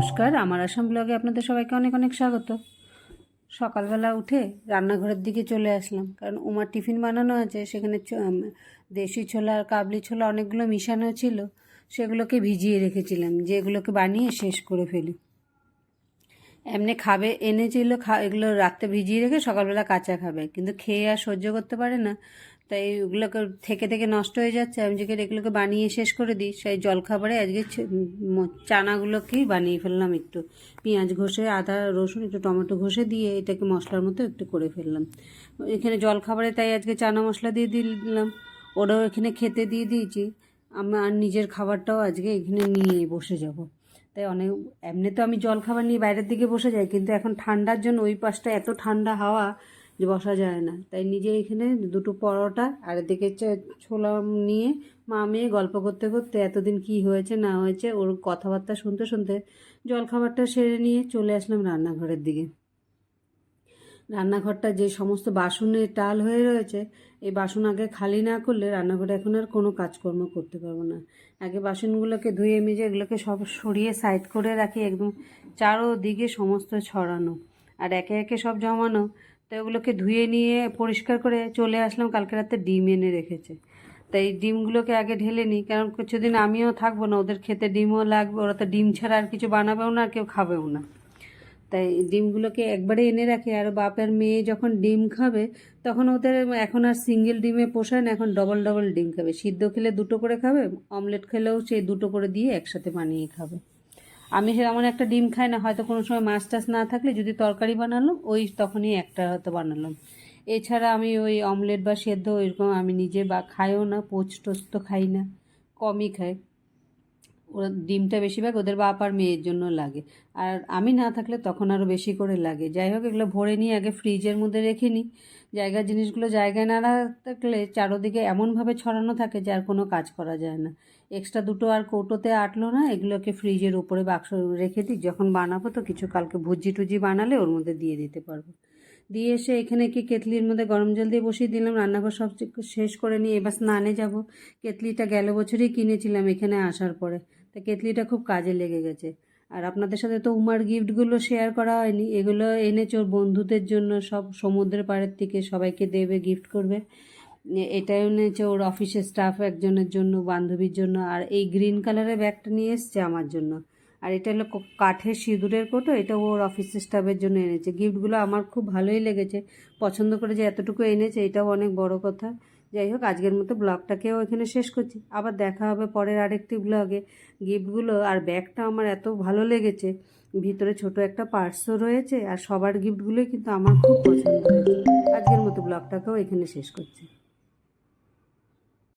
নমস্কার, আমার আসাম ব্লগে আপনাদের সবাইকে অনেক অনেক স্বাগত। সকালবেলা উঠে রান্নাঘরের দিকে চলে আসলাম, কারণ উমার টিফিন বানানো আছে, সেখানে দেশি ছোলা আর কাবলি ছোলা অনেকগুলো মিশানো ছিল, সেগুলোকে ভিজিয়ে রেখেছিলাম, যেগুলোকে বানিয়ে শেষ করে ফেলি। এমনি খাবে, এনেছিল, খা, এগুলো রাত্রে ভিজিয়ে রেখে সকালবেলা কাঁচা খাবে। কিন্তু খেয়ে আর সহ্য করতে পারে না। তাই ওগুলোকে থেকে থেকে নষ্ট হয়ে যাচ্ছে। আমি যে এগুলোকে বানিয়ে শেষ করে দিই, সেই জলখাবারে আজকে চানাগুলোকেই বানিয়ে ফেললাম একটু। পেঁয়াজ ঘষে, আদা, রসুন, একটু টমেটো ঘষে দিয়ে এটাকে মশলার মতো একটু করে ফেললাম। এখানে জলখাবারে তাই আজকে চানা মশলা দিয়ে দিলাম। ওরাও এখানে খেতে দিয়ে দিয়েছি। আমার নিজের খাবারটাও আজকে এখানে নিয়ে বসে যাব। তাই অনেক, এমনি তো আমি জল খাবার নিয়ে বাইরের দিকে বসে যাই, কিন্তু এখন ঠান্ডার জন্য ওই পাশটা এত ঠান্ডা হাওয়া যে বসা যায় না। তাই নিজে এখানে দুটো পরোটা আর এদিকে ছোলা নিয়ে মা মেয়ে গল্প করতে করতে এতদিন কি হয়েছে না হয়েছে ওর কথাবার্তা শুনতে শুনতে জলখাবারটা সেরে নিয়ে চলে আসলাম রান্নাঘরের দিকে। রান্নাঘরটা যে সমস্ত বাসনের টাল হয়ে রয়েছে, এই বাসন আগে খালি না করলে রান্নাঘরে এখন আর কোনো কাজকর্ম করতে পারব না। আগে বাসনগুলোকে ধুয়ে মেজে এগুলোকে সব সরিয়ে সাইড করে রাখি, একদম চারোদিকে সমস্ত ছড়ানো। আর একে একে সব জমানো, তো ওগুলোকে ধুয়ে নিয়ে পরিষ্কার করে চলে আসলাম, কালকে রাতে ডিম এনে রেখেছে। তাই এই ডিমগুলোকে আগে ঢেলে নিই, কারণ কিছুদিন আমিও থাকব না, ওদের খেতে ডিমও লাগবে, ওরা তো ডিম ছাড়া আর কিছু বানাবেও না, আর কেউ খাবেও না। তাই ডিমগুলোকে একবারে এনে রাখে। আর বাপের মেয়ে যখন ডিম খাবে, তখন ওদের এখন আর সিঙ্গেল ডিমে পোষায় না, এখন ডবল ডবল ডিম খাবে। সিদ্ধ খেলে দুটো করে খাবে অমলেট খেলেও সেই দুটো করে দিয়ে একসাথে বানিয়ে খাবে। আমি সেরকম একটা ডিম খাই না, হয়তো কোনো সময় মাছ টাছ না থাকলে যদি তরকারি বানালাম ওই তখনই একটা হয়তো বানালাম। এছাড়া আমি ওই অমলেট বা সেদ্ধ এরকম আমি নিজে বা খাইও না পোচ টোস্ট তো খাই না, কমই খাই। ওরা ডিমটা বেশিরভাগ ওদের বাপ আর মেয়ের জন্য লাগে। আর আমি না থাকলে তখন আরও বেশি করে লাগে। যাই হোক, এগুলো ভরে নিয়ে আগে ফ্রিজের মধ্যে রেখে নিই। জায়গার জিনিসগুলো জায়গায় না থাকলে চারোদিকে এমনভাবে ছড়ানো থাকে যে আর কোনো কাজ করা যায় না। এক্সট্রা দুটো আর কৌটোতে আটলো না, এগুলোকে ফ্রিজের উপরে বাক্স রেখে দিই। যখন বানাবো তো কিছু কালকে ভুজি টুজি বানালে ওর মধ্যে দিয়ে দিতে পারব। দিয়ে এসে এখানে কি কেতলির মধ্যে গরম জল দিয়ে বসিয়ে দিলাম, রান্নাঘর সব শেষ করে নিয়ে এবার স্নানে যাব। কেতলিটা গেল বছরই কিনেছিলাম এখানে আসার পরে। তা কেতলিটা খুব কাজে লেগে গেছে। আর আপনাদের সাথে তো উমার গিফটগুলো শেয়ার করা হয়নি, এগুলো এনেছে ওর বন্ধুদের জন্য, সব সমুদ্রের পাড়ের থেকে সবাইকে দেবে গিফট করবে। এ- এটাও এনেছে ওর অফিসের স্টাফ একজনের জন্য, বান্ধবীর জন্য, আর এই গ্রিন কালারের ব্যাগটা নিয়ে এসছে আমার জন্য। আর এটা হলো কাঠের সিঁদুরের কোটো, এটা ওর অফিসের স্টাফের জন্য এনেছে। গিফটগুলো আমার খুব ভালোই লেগেছে, পছন্দ করে যে এতটুকু এনেছে, এটাও অনেক বড় কথা। যাই হোক, আজকের মতো ব্লগটাকেও এখানে শেষ করছি। আবার দেখা হবে পরের আরেকটি ব্লগে। গিফটগুলো আর ব্যাগটা আমার এত ভালো লেগেছে। ভিতরে ছোট একটা পার্সও রয়েছে আর সবার গিফটগুলোই কিন্তু আমার খুব পছন্দ হয়েছে। আজকের মতো ব্লগটাকেও এখানে শেষ করছি।